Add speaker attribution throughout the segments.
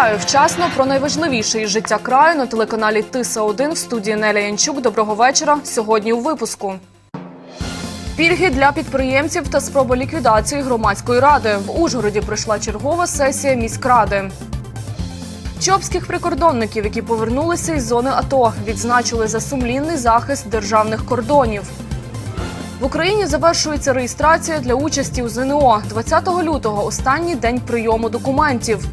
Speaker 1: Вітаю вчасно про найважливіше із життя краю на телеканалі Тиса 1 в студії Неля Янчук. Доброго вечора. Сьогодні у випуску. Пільги для підприємців та спроба ліквідації громадської ради. В Ужгороді пройшла чергова сесія міськради. Чопських прикордонників, які повернулися із зони АТО, відзначили за сумлінний захист державних кордонів. В Україні завершується реєстрація для участі у ЗНО. 20 лютого останній день прийому документів.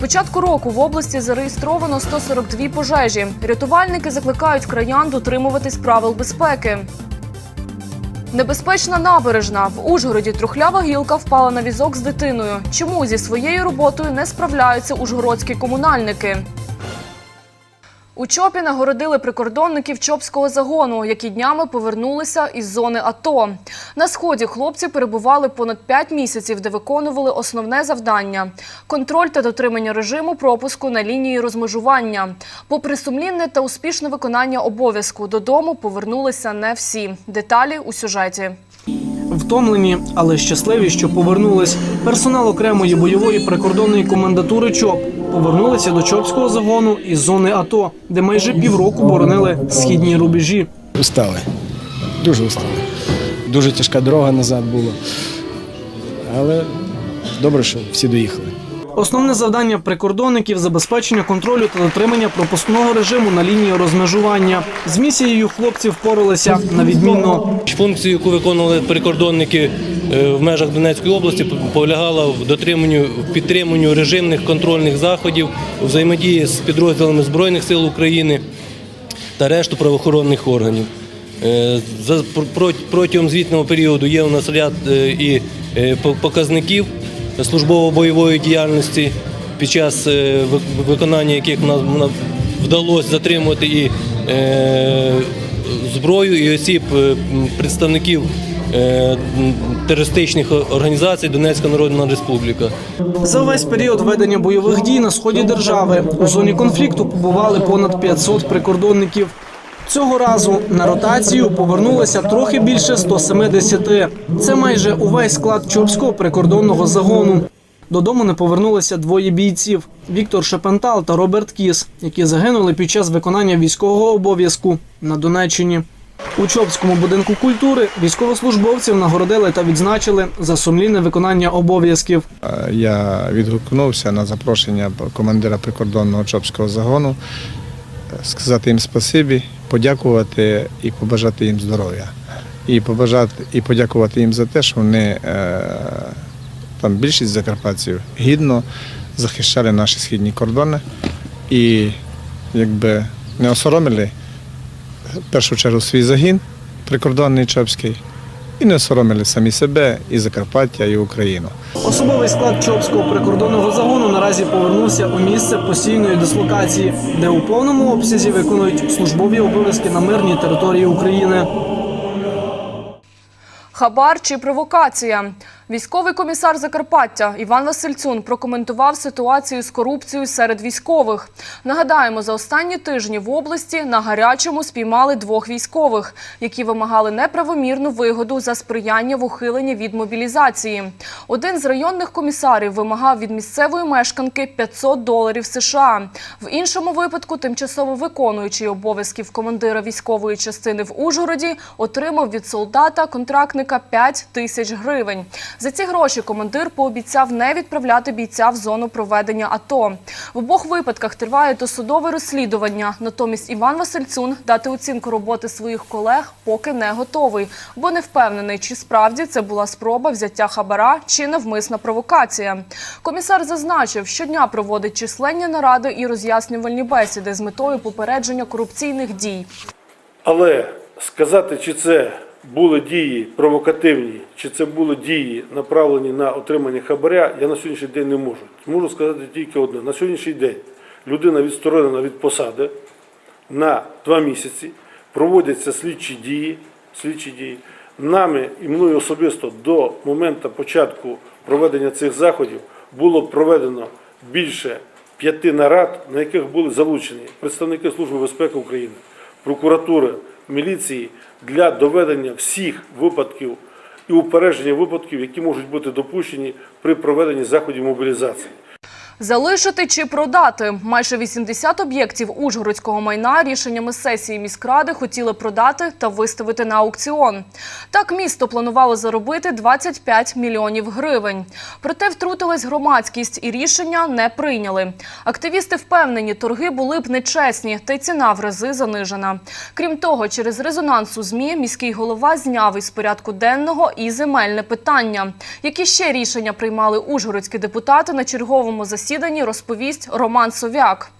Speaker 1: Початку року в області зареєстровано 142 пожежі. Рятувальники закликають краян дотримуватись правил безпеки. Небезпечна набережна. В Ужгороді трухлява гілка впала на візок з дитиною. Чому зі своєю роботою не справляються ужгородські комунальники? У Чопі нагородили прикордонників Чопського загону, які днями повернулися із зони АТО. На сході хлопці перебували понад 5 місяців, де виконували основне завдання контроль та дотримання режиму пропуску на лінії розмежування. Попри сумлінне та успішне виконання обов'язку, додому повернулися не всі. Деталі у сюжеті.
Speaker 2: Втомлені, але щасливі, що повернулись. Персонал окремої бойової прикордонної комендатури ЧОП повернулися до Чопського загону із зони АТО, де майже півроку боронили східні рубежі.
Speaker 3: Устали. Дуже устали. Дуже тяжка дорога назад була. Але добре, що всі доїхали.
Speaker 2: Основне завдання прикордонників забезпечення контролю та дотримання пропускного режиму на лінії розмежування. З місією хлопці впоралися на відмінно.
Speaker 4: Функцію, яку виконували прикордонники е, в межах Донецької області, полягала в дотриманню в підтриманню режимних контрольних заходів, взаємодії з підрозділами Збройних сил України та решту правоохоронних органів. Е, Протягом звітного періоду є у нас ряд е, і показників службово-бойової діяльності, під час е, виконання яких нам вдалося затримати і е, зброю і осіб е, представників терористичних організацій Донецька Народна Республіка.
Speaker 2: За весь період ведення бойових дій на сході держави у зоні конфлікту побували понад 500 прикордонників. Цього разу на ротацію повернулося трохи більше 170. Це майже увесь склад Чопського прикордонного загону. Додому не повернулися двоє бійців: Віктор Шепентал та Роберт Кіс, які загинули під час виконання військового обов'язку на Донеччині. У Чопському будинку культури військовослужбовців нагородили та відзначили за сумлінне виконання обов'язків.
Speaker 5: Я відгукнувся на запрошення командира прикордонного Чопського загону, е, сказати їм спасибі, подякувати і побажати їм здоров'я. І побажати і подякувати їм за те, що вони е, там більшість закарпатців гідно захищали наші східні кордони і якби не осоромили в першу чергу свій загін прикордонний Чопський, і не соромили самі себе, і Закарпаття, і Україну.
Speaker 2: Особовий склад Чопського прикордонного загону наразі повернувся у місце постійної дислокації, де у повному обсязі виконують службові обов'язки на мирній території України.
Speaker 1: Хабар чи провокація? Військовий комісар Закарпаття Іван Васильцун прокоментував ситуацію з корупцією серед військових. Нагадаємо, за останні тижні в області на гарячому спіймали двох військових, які вимагали неправомірну вигоду за сприяння в ухиленні від мобілізації. Один з районних комісарів вимагав від місцевої мешканки 500 доларів США. В іншому випадку тимчасово виконуючий обов'язків командира військової частини в Ужгороді отримав від солдата контрактника 5 тисяч гривень. За ці гроші командир пообіцяв не відправляти бійця в зону проведення АТО. В обох випадках триває досудове розслідування. Натомість Іван Васильцун дати оцінку роботи своїх колег поки не готовий, бо не впевнений, чи справді це була спроба взяття хабара чи навмисна провокація. Комісар зазначив, щодня проводить численні наради і роз'яснювальні бесіди з метою попередження корупційних дій.
Speaker 6: Але сказати, чи це були дії провокативні, чи це були дії направлені на отримання хабаря, я на сьогоднішній день не можу. Можу сказати тільки одне: на сьогоднішній день людина відсторонена від посади на два місяці, проводяться слідчі дії, слідчі дії. Нами і мною особисто до моменту початку проведення цих заходів було проведено більше п'яти нарад, на яких були залучені представники Служби безпеки України, прокуратури, міліції для доведення всіх випадків і упередження випадків, які можуть бути допущені при проведенні заходів мобілізації.
Speaker 1: Залишити чи продати майже 80 об'єктів ужгородського майна рішеннями сесії міськради хотіли продати та виставити на аукціон. Так місто планувало заробити 25 мільйонів гривень. Проте втрутилась громадськість і рішення не прийняли. Активісти впевнені, торги були б нечесні, та й ціна в рази занижена. Крім того, через резонанс у змі міський голова зняв із порядку денного і земельне питання. Які ще рішення приймали ужгородські депутати на черговому засіданні, розповість Роман Совяк.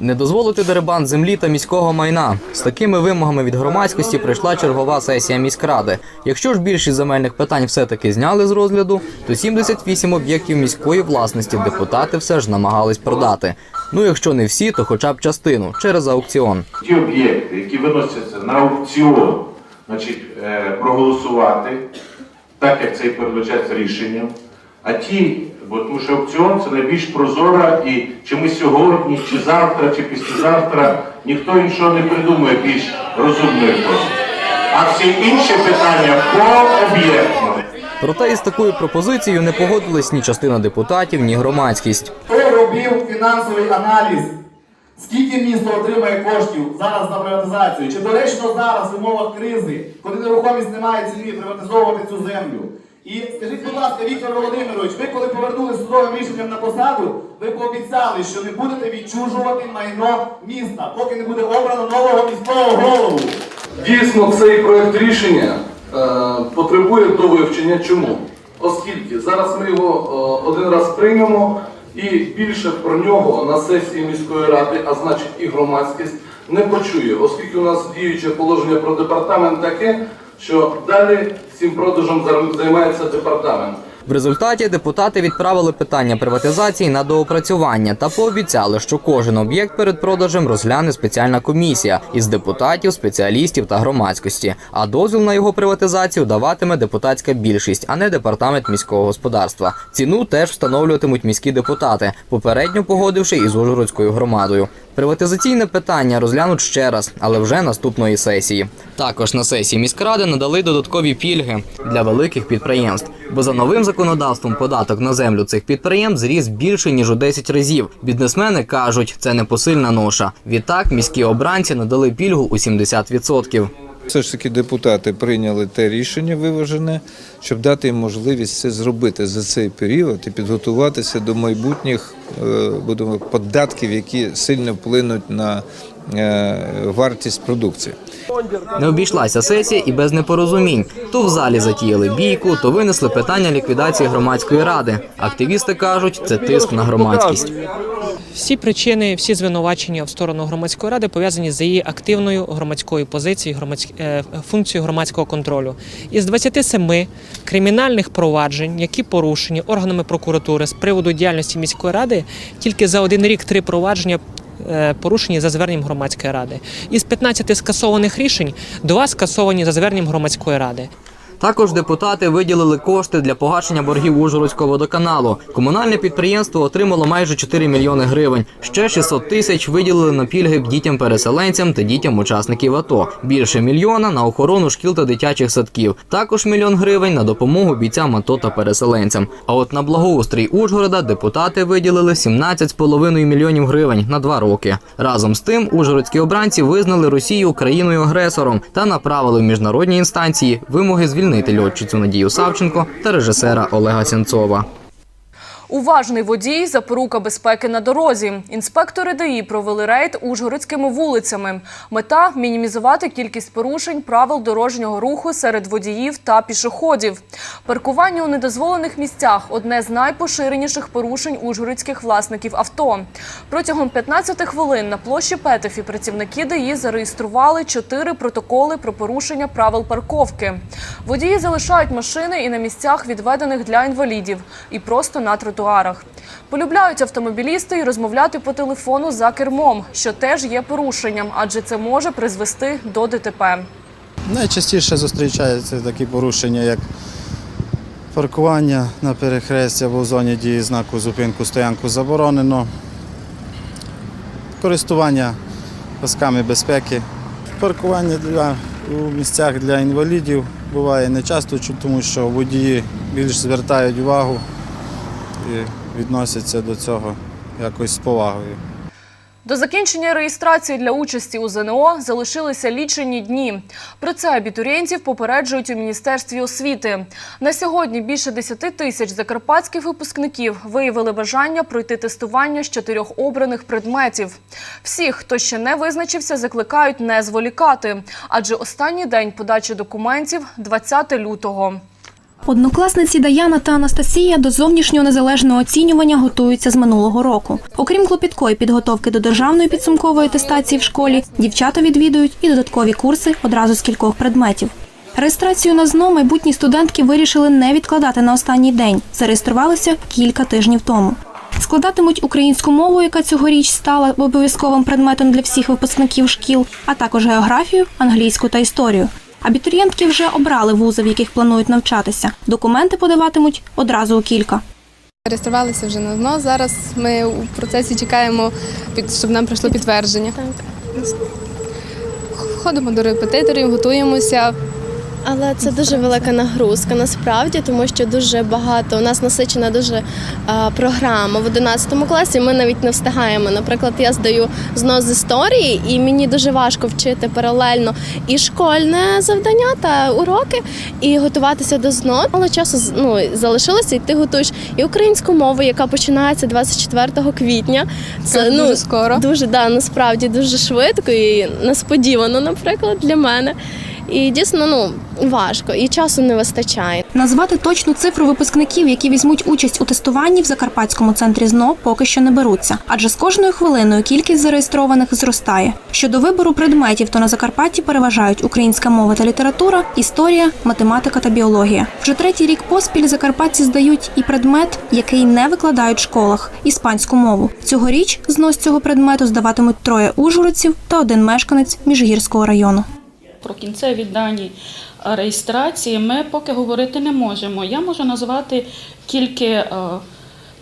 Speaker 7: Не дозволити дерибан землі та міського майна. З такими вимогами від громадськості прийшла чергова сесія міськради. Якщо ж більшість земельних питань все-таки зняли з розгляду, то 78 об'єктів міської власності депутати все ж намагались продати. Ну якщо не всі, то хоча б частину через аукціон.
Speaker 8: ті об'єкти, які виносяться на аукціон, значить, е, проголосувати, так як це і передбачається рішенням. А ті, бо тому що аукціон це найбільш прозора і чи ми сьогодні, чи завтра, чи післязавтра, ніхто іншого не придумує більш розумної форми. А всі інші питання пооб'єктно.
Speaker 7: Проте із такою пропозицією не погодились ні частина депутатів, ні громадськість.
Speaker 9: Хто робив фінансовий аналіз? Скільки місто отримає коштів зараз на приватизацію? Чи доречно зараз в умовах кризи, коли нерухомість не має ціни, приватизовувати цю землю? І скажіть, будь ласка, Віктор Володимирович, ви коли повернули судовим рішенням на посаду, ви пообіцяли, що не будете відчужувати майно міста, поки не буде обрано нового міського голову.
Speaker 10: Дійсно, цей проект рішення е, потребує до вивчення. Чому? Оскільки зараз ми його е, один раз приймемо і більше про нього на сесії міської ради, а значить і громадськість, не почує, оскільки у нас діюче положення про департамент таке, що далі цим продажем займається департамент.
Speaker 7: В результаті депутати відправили питання приватизації на доопрацювання та пообіцяли, що кожен об'єкт перед продажем розгляне спеціальна комісія із депутатів, спеціалістів та громадськості. А дозвіл на його приватизацію даватиме депутатська більшість, а не департамент міського господарства. Ціну теж встановлюватимуть міські депутати, попередньо погодивши із Ужгородською громадою. Приватизаційне питання розглянуть ще раз, але вже наступної сесії. Також на сесії міськради надали додаткові пільги для великих підприємств, бо за новим законодавством податок на землю цих підприємств зріс більше ніж у 10 разів. Бізнесмени кажуть, це непосильна ноша. Відтак міські обранці надали пільгу у 70%.
Speaker 11: Все ж таки депутати прийняли те рішення виважене, щоб дати їм можливість це зробити за цей період і підготуватися до майбутніх е, податків, які сильно вплинуть на вартість продукції.
Speaker 7: Не обійшлася сесія і без непорозумінь. То в залі затіяли бійку, то винесли питання ліквідації громадської ради. Активісти кажуть, це тиск на громадськість.
Speaker 12: Всі причини, всі звинувачення в сторону громадської ради пов'язані з її активною громадською позицією, громадськ... е, функцією громадського контролю. Із 27 кримінальних проваджень, які порушені органами прокуратури з приводу діяльності міської ради, тільки за один рік три провадження. Е, Порушені за зверненням громадської ради. Із 15 скасованих рішень два скасовані за зверненням громадської ради.
Speaker 7: Також депутати виділили кошти для погашення боргів Ужгородського водоканалу. Комунальне підприємство отримало майже 4 мільйони гривень. Ще 600 тисяч виділили на пільги дітям-переселенцям та дітям учасників АТО. Більше мільйона на охорону шкіл та дитячих садків. Також мільйон гривень на допомогу бійцям АТО та переселенцям. А от на благоустрій Ужгорода депутати виділили 17,5 мільйонів гривень на два роки. Разом з тим, ужгородські обранці визнали Росію країною-агресором та направили в міжнародні інстанції вимоги звільнити льотчицю Надію Савченко та режисера Олега Сенцова.
Speaker 1: Уважний водій – запорука безпеки на дорозі. Інспектори ДАІ провели рейд ужгородськими вулицями. Мета – мінімізувати кількість порушень правил дорожнього руху серед водіїв та пішоходів. Паркування у недозволених місцях – одне з найпоширеніших порушень ужгородських власників авто. Протягом 15 хвилин на площі Петефі працівники ДАІ зареєстрували чотири протоколи про порушення правил парковки. Водії залишають машини і на місцях, відведених для інвалідів, і просто на тротуарах. Полюбляють автомобілісти і розмовляти по телефону за кермом, що теж є порушенням, адже це може призвести до ДТП.
Speaker 3: Найчастіше зустрічаються такі порушення, як паркування на перехресті або в зоні дії знаку зупинку стоянку заборонено, користування пасками безпеки, паркування для, у місцях для інвалідів буває не часто, тому що водії більш звертають увагу і відносяться до цього якось з повагою.
Speaker 1: До закінчення реєстрації для участі у ЗНО залишилися лічені дні. Про це абітурієнтів попереджують у Міністерстві освіти. На сьогодні більше 10 тисяч закарпатських випускників виявили бажання пройти тестування з чотирьох обраних предметів. Всіх, хто ще не визначився, закликають не зволікати, адже останній день подачі документів – 20 лютого.
Speaker 13: Однокласниці Даяна та Анастасія до зовнішнього незалежного оцінювання готуються з минулого року. Окрім клопіткої підготовки до державної підсумкової атестації в школі, дівчата відвідують і додаткові курси одразу з кількох предметів. Реєстрацію на ЗНО майбутні студентки вирішили не відкладати на останній день. Зареєструвалися кілька тижнів тому. Складатимуть українську мову, яка цьогоріч стала обов'язковим предметом для всіх випускників шкіл, а також географію, англійську та історію. Абітурієнтки вже обрали вузи, в яких планують навчатися. Документи подаватимуть одразу у кілька.
Speaker 14: Реєструвалися вже на ЗНО. Зараз ми у процесі чекаємо, щоб нам прийшло підтвердження. Ходимо до репетиторів, готуємося.
Speaker 15: Але це дуже велика нагрузка насправді, тому що дуже багато у нас насичена дуже а, програма в 11 класі. Ми навіть не встигаємо. Наприклад, я здаю знос з історії, і мені дуже важко вчити паралельно і школьне завдання та уроки, і готуватися до ЗНО. Мало часу ну, залишилося, і ти готуєш і українську мову, яка починається 24 квітня. Це ну
Speaker 14: дуже скоро.
Speaker 15: Дуже да, насправді дуже швидко і несподівано, наприклад, для мене. І дійсно ну важко, і часу не вистачає.
Speaker 13: Назвати точну цифру випускників, які візьмуть участь у тестуванні в Закарпатському центрі ЗНО, поки що не беруться, адже з кожною хвилиною кількість зареєстрованих зростає. Щодо вибору предметів, то на Закарпатті переважають українська мова та література, історія, математика та біологія. Вже третій рік поспіль закарпатці здають і предмет, який не викладають в школах іспанську мову. Цьогоріч знос цього предмету здаватимуть троє ужгородців та один мешканець Міжгірського району.
Speaker 16: Про кінцеві дані реєстрації ми поки говорити не можемо. Я можу назвати тільки е,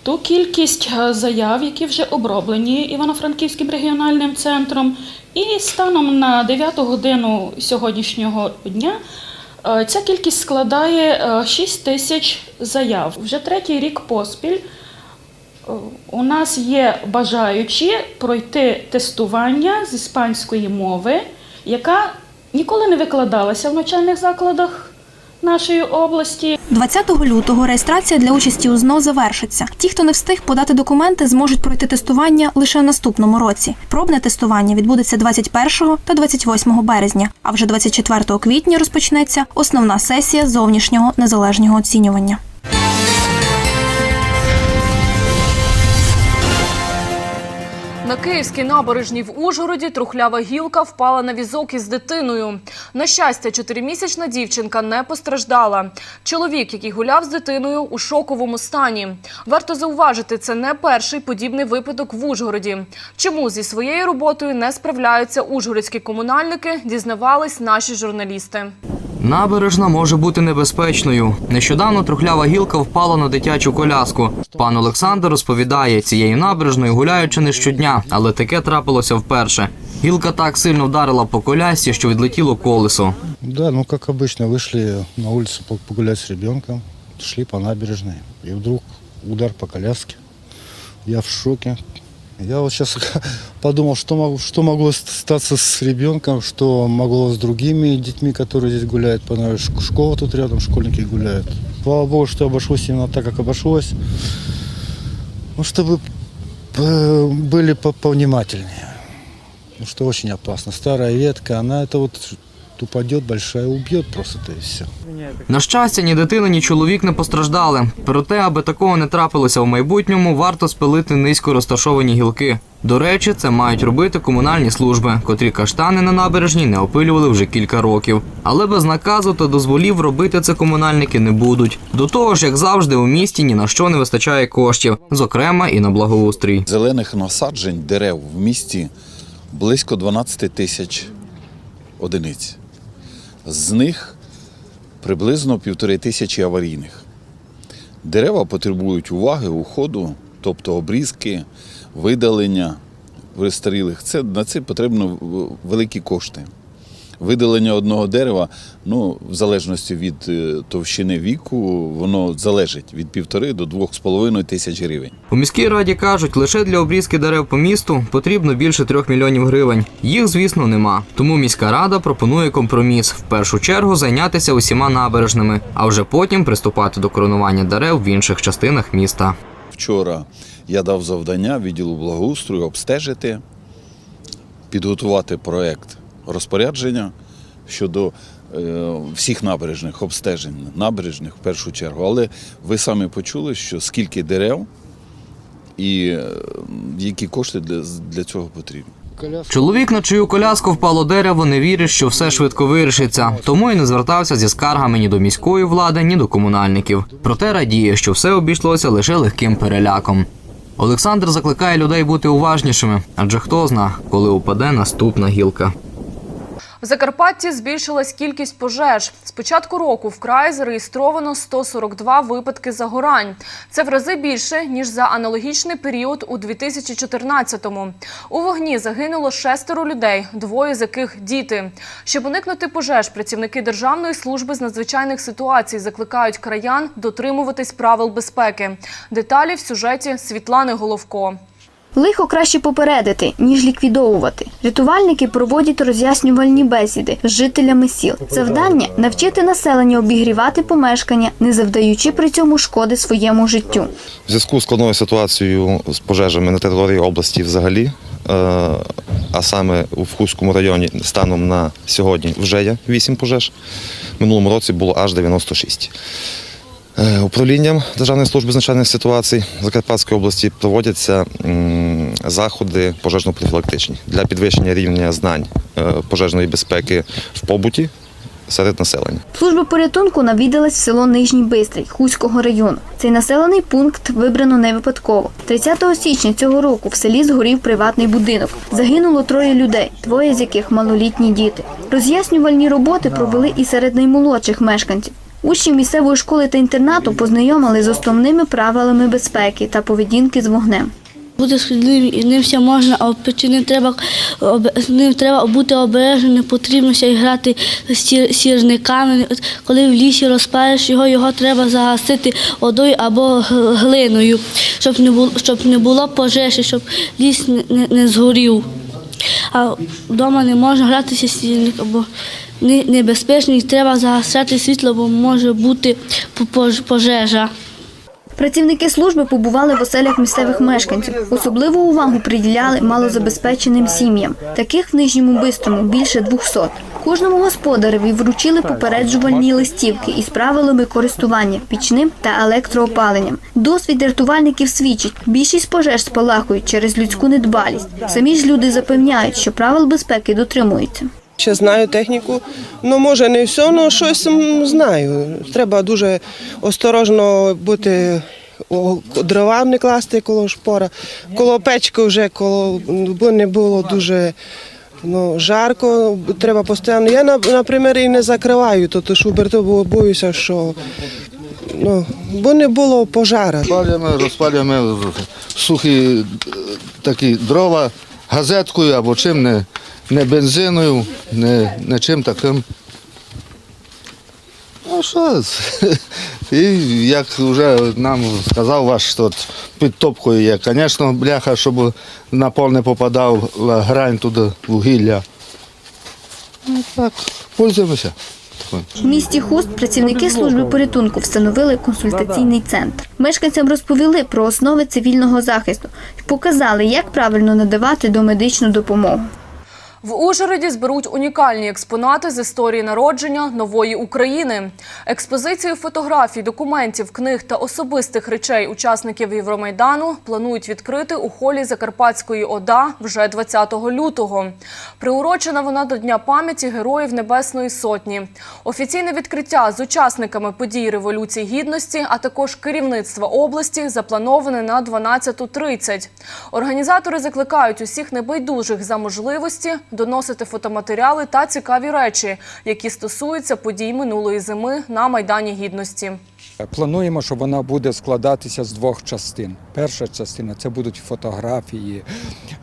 Speaker 16: ту кількість е, заяв, які вже оброблені Івано-Франківським регіональним центром. І станом на 9 годину сьогоднішнього дня е, ця кількість складає е, 6 тисяч заяв. Вже третій рік поспіль. У нас є бажаючі пройти тестування з іспанської мови, яка ніколи не викладалася в навчальних закладах нашої області.
Speaker 13: 20 лютого реєстрація для участі у ЗНО завершиться. Ті, хто не встиг подати документи, зможуть пройти тестування лише в наступному році. Пробне тестування відбудеться 21 та 28 березня. А вже 24 квітня розпочнеться основна сесія зовнішнього незалежного оцінювання.
Speaker 1: На Київській набережній в Ужгороді трухлява гілка впала на візок із дитиною. На щастя, чотиримісячна дівчинка не постраждала. Чоловік, який гуляв з дитиною, у шоковому стані. Варто зауважити, це не перший подібний випадок в Ужгороді. Чому зі своєю роботою не справляються ужгородські комунальники, дізнавались наші журналісти.
Speaker 7: Набережна може бути небезпечною. Нещодавно трухлява гілка впала на дитячу коляску. Пан Олександр розповідає, цією набережною гуляють чи не щодня, але таке трапилося вперше. Гілка так сильно вдарила по колясці, що відлетіло колесо.
Speaker 3: Да, ну как обычно, вышли на улицу по- погулять с ребенком, шли по набережной, и вдруг удар по коляске. Я в шоке. Я вот сейчас подумал, что, могу, что могло ст- статься с ребенком, что могло с другими детьми, которые здесь гуляют. Потому что шк- школа тут рядом, школьники гуляют. Слава Богу, что обошлось именно так, как обошлось. Ну, чтобы э, были повнимательнее. потому что очень опасно. Старая ветка, она это вот упадет большая, убьет просто-то и все.
Speaker 7: На щастя, ні дитина, ні чоловік не постраждали. Проте, аби такого не трапилося в майбутньому, варто спилити низько розташовані гілки. До речі, це мають робити комунальні служби, котрі каштани на набережній не опилювали вже кілька років. Але без наказу та дозволів робити це комунальники не будуть. До того ж, як завжди, у місті ні на що не вистачає коштів, зокрема і на благоустрій.
Speaker 17: Зелених насаджень дерев в місті близько 12 тисяч одиниць. З них приблизно півтори тисячі аварійних. Дерева потребують уваги, уходу, тобто обрізки, видалення пристарілих. Це, на це потрібно великі кошти. Видалення одного дерева, ну, в залежності від е, товщини віку, воно залежить від півтори до двох з половиною тисяч гривень.
Speaker 7: У міській раді кажуть, лише для обрізки дерев по місту потрібно більше трьох мільйонів гривень. Їх, звісно, нема. Тому міська рада пропонує компроміс: в першу чергу зайнятися усіма набережними, а вже потім приступати до коронування дерев в інших частинах міста.
Speaker 17: Вчора я дав завдання відділу благоустрою обстежити, підготувати проект розпорядження щодо е, всіх набережних обстежень, набережних в першу чергу. Але ви самі почули, що скільки дерев і е, які кошти для, для цього потрібні.
Speaker 7: Чоловік, на чию коляску впало дерево, не вірить, що все швидко вирішиться, тому і не звертався зі скаргами ні до міської влади, ні до комунальників. Проте радіє, що все обійшлося лише легким переляком. Олександр закликає людей бути уважнішими, адже хто зна, коли упаде наступна гілка.
Speaker 1: В Закарпатті збільшилась кількість пожеж. З початку року в краї зареєстровано 142 випадки загорань. Це в рази більше, ніж за аналогічний період у 2014-му. У вогні загинуло шестеро людей, двоє з яких діти. Щоб уникнути пожеж, працівники Державної служби з надзвичайних ситуацій закликають краян дотримуватись правил безпеки. Деталі в сюжеті Світлани Головко.
Speaker 18: Лихо краще попередити, ніж ліквідовувати. Рятувальники проводять роз'яснювальні бесіди з жителями сіл. Завдання навчити населення обігрівати помешкання, не завдаючи при цьому шкоди своєму життю.
Speaker 19: В зв'язку з складною ситуацією з пожежами на території області взагалі, е, а саме у Вхуському районі станом на сьогодні вже є 8 пожеж. Минулому році було аж 96. Е, Управлінням Державної служби з надзвичайних ситуацій Закарпатської області проводяться заходи пожежно-профілактичні для підвищення рівня знань е, пожежної безпеки в побуті серед населення.
Speaker 18: Служба порятунку навідалась в село Нижній Бистрий Хуського району. Цей населений пункт вибрано не випадково. 30 січня цього року в селі згорів приватний будинок. Загинуло троє людей, двоє з яких малолітні діти. Роз'яснювальні роботи провели і серед наймолодших мешканців. Учні місцевої школи та інтернату познайомили з основними правилами безпеки та поведінки з вогнем.
Speaker 20: Бути східливим і ним все можна, а печі треба, ним треба бути обережним, не потрібно грати з сірниками. Коли в лісі розпалиш його, його треба загасити водою або глиною, щоб не було, щоб не було пожежі, щоб ліс не, не, не згорів. А вдома не можна гратися стільник, бо не- небезпечно і треба загасати світло, бо може бути по- пожежа.
Speaker 18: Працівники служби побували в оселях місцевих мешканців. Особливу увагу приділяли малозабезпеченим сім'ям. Таких в Нижньому Бистрому більше 200. Кожному господареві вручили попереджувальні листівки із правилами користування пічним та електроопаленням. Досвід рятувальників свідчить, більшість пожеж спалахують через людську недбалість. Самі ж люди запевняють, що правил безпеки дотримуються.
Speaker 21: Ще знаю техніку. Ну, може, не все, але щось знаю. Треба дуже осторожно бути, дрова не класти коло шпора, коло печки вже, коло, бо не було дуже ну, жарко, треба постійно. Я, наприклад, і не закриваю тут шубер, то бо боюся, що ну, бо не було пожара.
Speaker 3: Розпалюємо, розпалюємо сухі е, такі дрова газеткою або чим не, не бензиною, не, не чим таким. Ну що, і як вже нам сказав ваш тут під топкою є, звісно, бляха, щоб на пол не попадав грань туди вугілля. Ну так, пользуємося.
Speaker 18: У місті Хуст працівники служби порятунку встановили консультаційний центр. Мешканцям розповіли про основи цивільного захисту і показали, як правильно надавати домедичну допомогу.
Speaker 1: В Ужгороді зберуть унікальні експонати з історії народження нової України. Експозицію фотографій, документів, книг та особистих речей учасників Євромайдану планують відкрити у холі Закарпатської ОДА вже 20 лютого. Приурочена вона до Дня пам'яті Героїв Небесної Сотні. Офіційне відкриття з учасниками подій Революції Гідності, а також керівництва області заплановане на 12.30. Організатори закликають усіх небайдужих за можливості доносити фотоматеріали та цікаві речі, які стосуються подій минулої зими на Майдані Гідності.
Speaker 22: Плануємо, що вона буде складатися з двох частин. Перша частина це будуть фотографії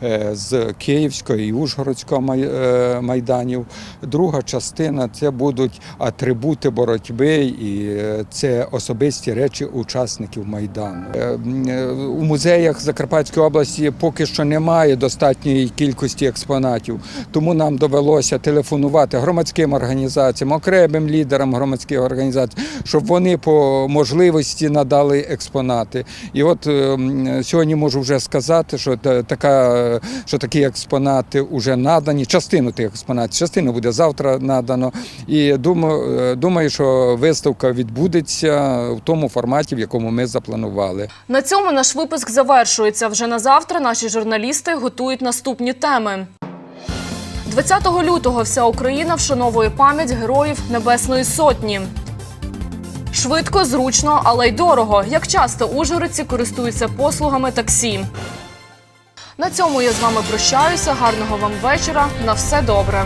Speaker 22: е, з Київського і Ужгородського е, майданів. Друга частина це будуть атрибути боротьби і е, це особисті речі учасників майдану. Е, е, У музеях Закарпатської області поки що немає достатньої кількості експонатів, тому нам довелося телефонувати громадським організаціям, окремим лідерам громадських організацій, щоб вони по можливості надали експонати. І от е, сьогодні можу вже сказати, що така, що такі експонати вже надані. Частину тих експонатів, частину буде завтра надано. І думаю, е, думаю, що виставка відбудеться в тому форматі, в якому ми запланували.
Speaker 1: На цьому наш випуск завершується. Вже на завтра наші журналісти готують наступні теми. 20 лютого вся Україна вшановує пам'ять героїв Небесної Сотні. Швидко, зручно, але й дорого. Як часто ужгородці користуються послугами таксі. На цьому я з вами прощаюся. Гарного вам вечора. На все добре.